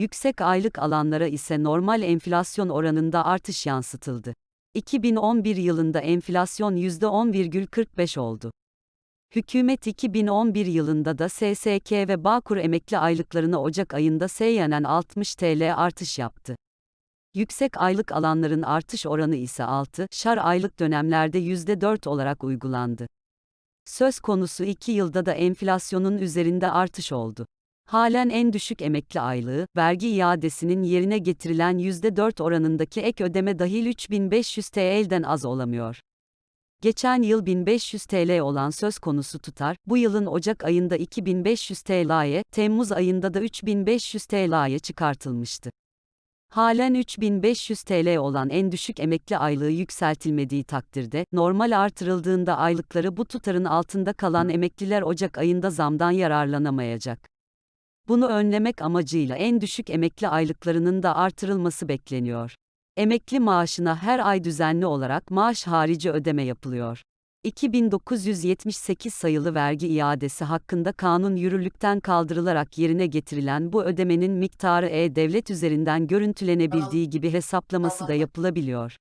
Yüksek aylık alanlara ise normal enflasyon oranında artış yansıtıldı. 2011 yılında enflasyon %10,45 oldu. Hükümet 2011 yılında da SSK ve Bağkur emekli aylıklarına Ocak ayında seyyanen 60 TL artış yaptı. Yüksek aylık alanların artış oranı ise 6, şar aylık dönemlerde %4 olarak uygulandı. Söz konusu 2 yılda da enflasyonun üzerinde artış oldu. Halen en düşük emekli aylığı, vergi iadesinin yerine getirilen %4 oranındaki ek ödeme dahil 3500 TL'den az olamıyor. Geçen yıl 1500 TL olan söz konusu tutar, bu yılın Ocak ayında 2500 TL'ye, Temmuz ayında da 3500 TL'ye çıkartılmıştı. Halen 3500 TL olan en düşük emekli aylığı yükseltilmediği takdirde, normal artırıldığında aylıkları bu tutarın altında kalan emekliler Ocak ayında zamdan yararlanamayacak. Bunu önlemek amacıyla en düşük emekli aylıklarının da artırılması bekleniyor. Emekli maaşına her ay düzenli olarak maaş harici ödeme yapılıyor. 2978 sayılı vergi iadesi hakkında kanun yürürlükten kaldırılarak yerine getirilen bu ödemenin miktarı e-devlet üzerinden görüntülenebildiği gibi hesaplaması da yapılabiliyor.